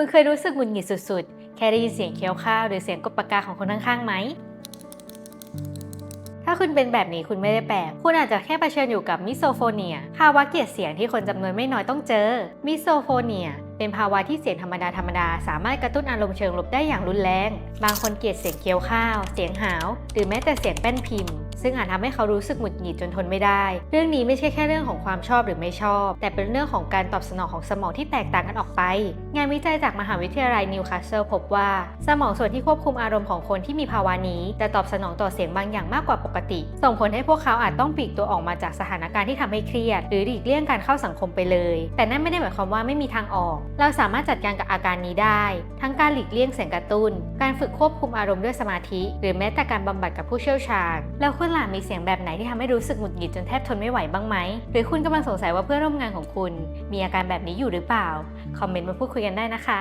คุณเคยรู้สึกหงุดหงิดสุดๆ แค่ได้ยินเสียงเคี้ยวข้าวหรือเสียงกดปากกาของคนข้างๆไหม ถ้าคุณเป็นแบบนี้คุณไม่ได้แปลก คุณอาจจะแค่เผชิญอยู่กับมิโซโฟเนีย ภาวะเกลียดเสียงที่คนจำนวนไม่น้อยต้องเจอ มิโซโฟเนียเป็นภาวะที่เสียงธรรมดาธรรมดาๆสามารถกระตุ้นอารมณ์เชิงลบได้อย่างรุนแรง บางคนเกลียดเสียงเคี้ยวข้าว เสียงหาว หรือแม้แต่เสียงแป้นพิมพ์ ซึ่งอาจทำให้เขารู้สึกหงุดหงิดจนทนไม่ได้ เรื่องนี้ไม่ใช่แค่เรื่องของความชอบหรือไม่ชอบ แต่เป็นเรื่องของการตอบสนองของสมองที่แตกต่างกันออกไป งานวิจัยจากมหาวิทยาลัยนิวคาสเซิลพบว่า สมองส่วนที่ควบคุมอารมณ์ของคนที่มีภาวะนี้จะตอบสนองต่อเสียงบางอย่างมากกว่าปกติ ส่งผลให้พวกเขาอาจต้องปลีกตัวออกมาจากสถานการณ์ที่ทำให้เครียด หรือหลีกเลี่ยงการเข้าสังคมไปเลย แต่นั่นไม่ได้หมายความว่าไม่มีทางออก เราสามารถจัดการกับอาการนี้ได้ ทั้งการหลีกเลี่ยงเสียงกระตุ้น การฝึกควบคุมอารมณ์ด้วยสมาธิ หรือแม้แต่การบำบัดกับผู้เชี่ยวชาญแล้วอนล่ะมีเสียงแบบไหนที่ทำให้รู้สึกหงุดหงิดจนแทบทนไม่ไหวบ้างไหม หรือคุณกำลังสงสัยว่าเพื่อนร่วมงานของคุณ มีอาการแบบนี้อยู่หรือเปล่า คอมเมนต์มาพูดคุยกันได้นะคะ